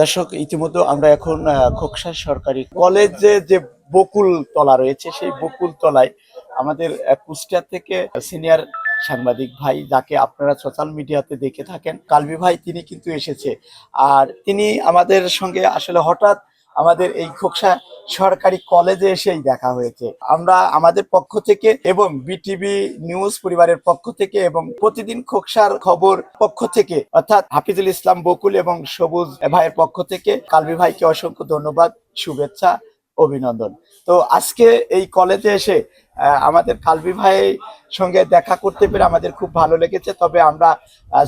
দর্শক, ইতিমধ্যে আমরা এখন খোকসা সরকারি কলেজে যে বকুল তলা রয়েছে, সেই বকুল তলায় আমাদের কুষ্টিয়া থেকে সিনিয়র সাংবাদিক ভাই, যাকে আপনারা সোশ্যাল মিডিয়াতে দেখে থাকেন, কালবি ভাই, তিনি কিন্তু এসেছে। আর তিনি আমাদের সঙ্গে আসলে হঠাৎ আমাদের এই খোকসা সরকারি কলেজে এসেই দেখা হয়েছে। আমরা আমাদের পক্ষ থেকে এবং বিটিভি নিউজ পরিবারের পক্ষ থেকে এবং প্রতিদিন খোকসার খবর পক্ষ থেকে, অর্থাৎ হাফিজুল ইসলাম বকুল এবং সবুজ ভাইয়ের পক্ষ থেকে কালবি ভাইকে অসংখ্য ধন্যবাদ, শুভেচ্ছা, অভিনন্দন। তো আজকে এই কলেজে এসে আমাদের কালবি ভাইয়ের সঙ্গে দেখা করতে পেরে আমাদের খুব ভালো লেগেছে। তবে আমরা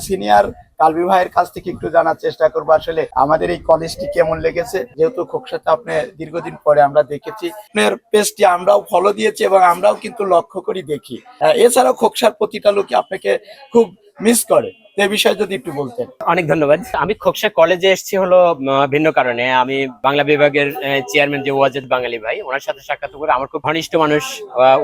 সিনিয়র কালবি ভাইয়ের কাছ থেকে একটু জানার চেষ্টা করব। আসলে আমাদের এই কলেজটি কেমন লেগেছে? যেহেতু খোকসাতে আপনি দীর্ঘদিন পরে আমরা দেখেছি, আপনার আমরাও ফলো দিয়েছি এবং আমরাও কিন্তু লক্ষ্য করি দেখি। এছাড়াও খোকসার প্রতিটা লোকই আপনাকে খুব মিস করে। বিষয়ে যদি একটু বলতেন। অনেক ধন্যবাদ। আমি খোকসা কলেজে এসেছি হলো ভিন্ন কারণে। আমি বাংলা বিভাগের চেয়ারম্যান যে ওয়াজেদ বাঙালি ভাই, ওনার সাথে সাক্ষাৎ করে আমার খুব ঘনিষ্ঠ মানুষ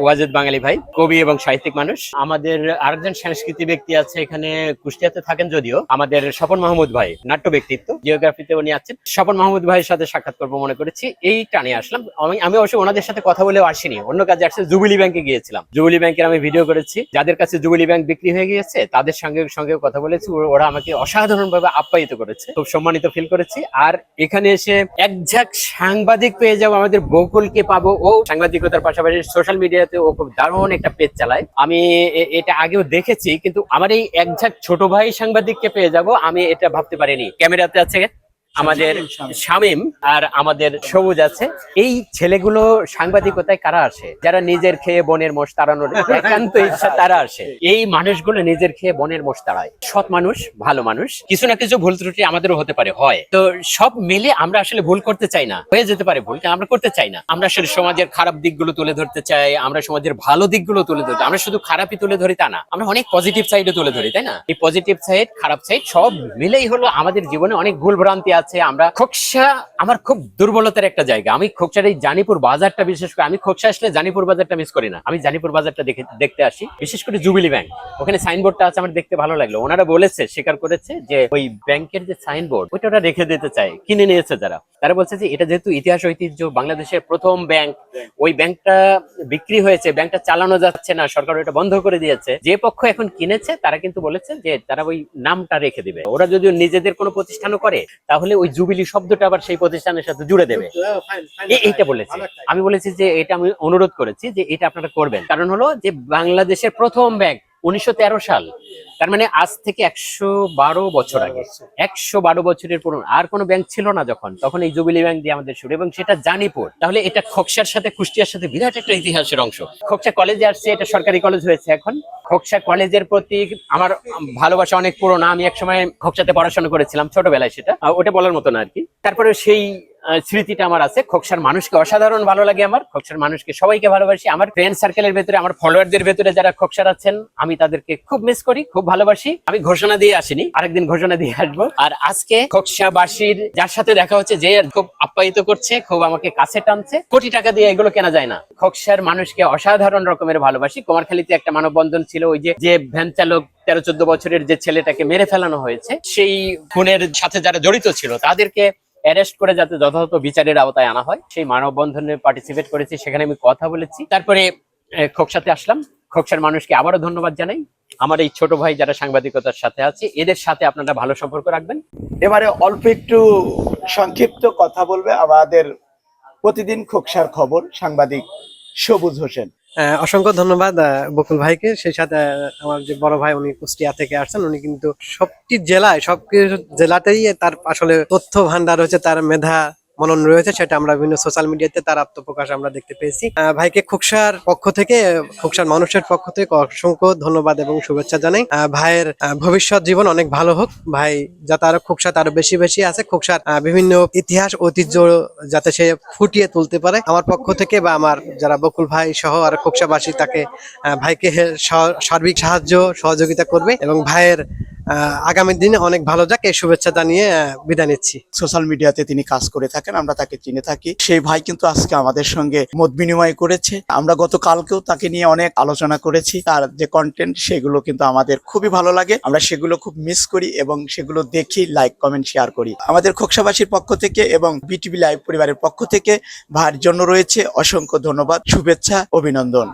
ওয়াজেদ বাঙালি ভাই, কবি এবং সাহিত্যিক মানুষ। আমাদের আরেকজন সাংস্কৃতিক ব্যক্তি আছে এখানে, কুষ্টিয়াতে থাকেন যদিও। আমাদের স্বপন মাহমুদ ভাই, নাট্য ব্যক্তিত্ব জিওগ্রাফিতে উনি আছেন। স্বপন মাহমুদ ভাইয়ের সাথে সাক্ষাৎ করব মনে করেছি। এই টানে আসলাম। আমি আমি অবশ্যই ওনাদের সাথে কথা বলেও আসিনি। অন্য কাজে আসছে জুবিলি ব্যাংকে গিয়েছিলাম। জুবিলি ব্যাংকের আমি ভিডিও করেছি। যাদের কাছে জুবিলি ব্যাংক বিক্রি হয়ে গিয়েছে, তাদের সঙ্গে সঙ্গে কথা বলেছি ওরা আমাকে অসাধারণ ভাবে আপ্যায়িত করেছে। খুব সম্মানিত ফিল করেছি। আর এখানে এসে একঝাক সাংবাদিক পেয়ে যাব, আমাদের বকুলকে পাবো। ও সাংবাদিকতার পাশাপাশি সোশ্যাল মিডিয়াতে ও খুব দারুণ একটা পেজ চালায়। আমি এটা আগেও দেখেছি, কিন্তু আমার এই একঝাক ছোট ভাই সাংবাদিককে পেয়ে যাব, আমি এটা ভাবতে পারিনি। ক্যামেরাতে আছে আমাদের শামিম আর আমাদের সবুজ আছে। এই ছেলেগুলো সাংবাদিকতায় কারা আসে? যারা নিজের খেয়ে বনের মোষ তাড়ানোর একান্ত ইচ্ছা তারা আসে। এই মানুষগুলো নিজের খেয়ে বনের মোষ তাড়ায়। সৎ মানুষ ভালো মানুষ কিছু না কিছু ভুল ত্রুটি আমাদেরও হতে পারে হয়। তো সব মিলে আমরা আসলে ভুল করতে চাই না। হয়ে যেতে পারে ভুল আমরা করতে চাই না। আমরা আসলে সমাজের খারাপ দিকগুলো তুলে ধরতে চাই আমরা সমাজের ভালো দিকগুলো তুলে ধরতে আমরা শুধু খারাপই তুলে ধরি তা না। আমরা অনেক পজিটিভ সাইডও তুলে ধরি তাই না? এই পজিটিভ সাইড খারাপ সাইড সব মিলেই হলো আমাদের জীবনে অনেক ভুল ভ্রান্তি আছে। আমরা খোকসা, আমার খুব দুর্বলতার একটা জায়গা। আমি খোকসার এই জানিপুর বাজারটা বিশেষ করে, আমি খোকসা আসলে জানিপুর বাজারটা মিস করি না। আমি জানিপুর বাজারটা দেখে, দেখতে আসি। বিশেষ করে জুবিলি ব্যাংক। ওখানে সাইনবোর্ডটা আছে আমার দেখতে ভালো লাগল। ওনারা বলেছে স্বীকার করেছে যে ওই ব্যাংকের যে সাইনবোর্ড ওইটা ওরা রেখে দিতে চায় কিনে নিয়েছে যারা। তারা বলছে যে এটা যেহেতু ইতিহাস ঐতিহ্য বাংলাদেশের প্রথম ব্যাংক ওই ব্যাংকটা বিক্রি হয়েছে ব্যাংকটা চালানো যাচ্ছে না সরকার ওটা বন্ধ করে দিয়েছে। যে পক্ষ এখন কিনেছে তারা কিন্তু বলেছে যে তারা ওই নামটা রেখে দিবে। ওরা যদি নিজেদের কোনো প্রতিষ্ঠানও করে তাহলে ওই জুবিলি শব্দটা আবার সেই প্রতিষ্ঠানের সাথে জুড়ে দেবে। এইটা বলেছে। আমি বলেছি যে এটা আমি অনুরোধ করেছি যে এটা আপনারা করবেন। কারণ হলো যে বাংলাদেশের প্রথম ব্যাংক উনিশশো তেরো সাল। তার মানে আজ থেকে একশো বারো বছর আগে। একশো বারো বছরের পুরনো আর কোনো ব্যাংক ছিল না যখন। তখন এই জুবিলি ব্যাংক দিয়ে আমাদের শুরু। এবং সেটা জানিপুর। তাহলে এটা খোকসার সাথে, কুষ্টিয়ার সাথে বিরাট একটা ইতিহাসের অংশ। খোকসা কলেজে আসছে, এটা সরকারি কলেজ হয়েছে এখন। খোকসা কলেজের প্রতি আমার ভালোবাসা অনেক পুরোনো। আমি একসময় খোকসাতে পড়াশোনা করেছিলাম ছোটবেলায় সেটা। ওটা বলার মতো না আর কি। তারপরে সেই স্মৃতিটা আমার আছে। খোকসার মানুষকে অসাধারণ ভালো লাগে আমার। খোকসার মানুষকে সবাইকে ভালোবাসি। আমার ফ্রেন্ড সার্কেলের ভেতরে, আমার ফলোয়ারদের ভেতরে যারা খোকসার আছেন, আমি তাদেরকে খুব মিস করি, খুব ভালোবাসি। আমি ঘোষণা দিয়ে আসিনি, আরেকদিন ঘোষণা দিয়ে আসব। আর আজকে খোকসাবাসীর, যার সাথে দেখা হচ্ছে, যে খুব আপ্যায়িত করছে, খুব আমাকে কাছে টানছে, কোটি টাকা দিয়ে এগুলো কেনা যায় না। খোকসার মানুষকে অসাধারণ রকমের ভালোবাসি। কুমারখালীতে একটা মানববন্ধন ছিল, ওই যে যে ভ্যান চালক তেরো চোদ্দ বছরের যে ছেলেটাকে মেরে ফেলানো হয়েছে, সেই খুনের সাথে যারা জড়িত ছিল, তাদেরকে অ্যারেস্ট করে যাতে যথাযথ বিচারের আওতায় আনা হয়, সেই মানববন্ধনে পার্টিসিপেট করেছি, সেখানে আমি কথা বলেছি। তারপরে খোকসাতে আসলাম। খোকসার মানুষকে আবারও ধন্যবাদ জানাই। আমার এই ছোট ভাই যারা সাংবাদিকতার সাথে আছে, এদের সাথে আপনারা ভালো সম্পর্ক রাখবেন। এবারে অল্প একটু সংক্ষিপ্ত কথা বলবে আমাদের প্রতিদিন খোকসার খবর, সাংবাদিক সবুজ হোসেন। অসংখ্য ধন্যবাদ বকুল ভাইকে। সেই সাথে আমার যে বড় ভাই, উনি কুষ্টিয়া থেকে আসছেন, উনি কিন্তু সবটি জেলায় সব জেলাতেই তার আসলে তথ্য ভান্ডার হচ্ছে, তার মেধা মনন রয়েছে, সেটা আমরা বিভিন্ন সোশ্যাল মিডিয়াতে তার আত্মপ্রকাশ আমরা দেখতে পেয়েছি। ভাইকে খুকসার পক্ষ থেকে, খুকসার মানুষের পক্ষ থেকে অসংখ্য ধন্যবাদ এবং শুভেচ্ছা জানাই। ভাইয়ের ভবিষ্যৎ জীবন অনেক ভালো হোক। ভাই যাতে আরও খুকসাতে আরও বেশি বেশি আছে, খুকসার বিভিন্ন ইতিহাস, ঐতিহ্য যাতে সে ফুটিয়ে তুলতে পারে। আমার পক্ষ থেকে বা আমার যারা বকুল ভাই সহ আর খোকসাবাসী তাকে ভাইকে সার্বিক সাহায্য, সহযোগিতা করবে এবং ভাইয়ের আগামী দিনে অনেক ভালো যাক, এই শুভেচ্ছা জানিয়ে বিদায় নিচ্ছি। সোশ্যাল মিডিয়াতে তিনি কাজ করে থাকেন, আমরা তাকে চিনে থাকি। সেই ভাই কিন্তু আজকে আমাদের সঙ্গে মত বিনিময় করেছে। আমরা গতকালকেও তাকে নিয়ে অনেক আলোচনা করেছি। তার যে কন্টেন্ট সেগুলো কিন্তু আমাদের খুবই ভালো লাগে। আমরা সেগুলো খুব মিস করি এবং সেগুলো দেখি লাইক কমেন্ট শেয়ার করি। আমাদের খোকসাবাসীর পক্ষ থেকে এবং বিটিভি লাইভ পরিবারের পক্ষ থেকে ভাইয়ের জন্য রয়েছে অসংখ্য ধন্যবাদ, শুভেচ্ছা, অভিনন্দন।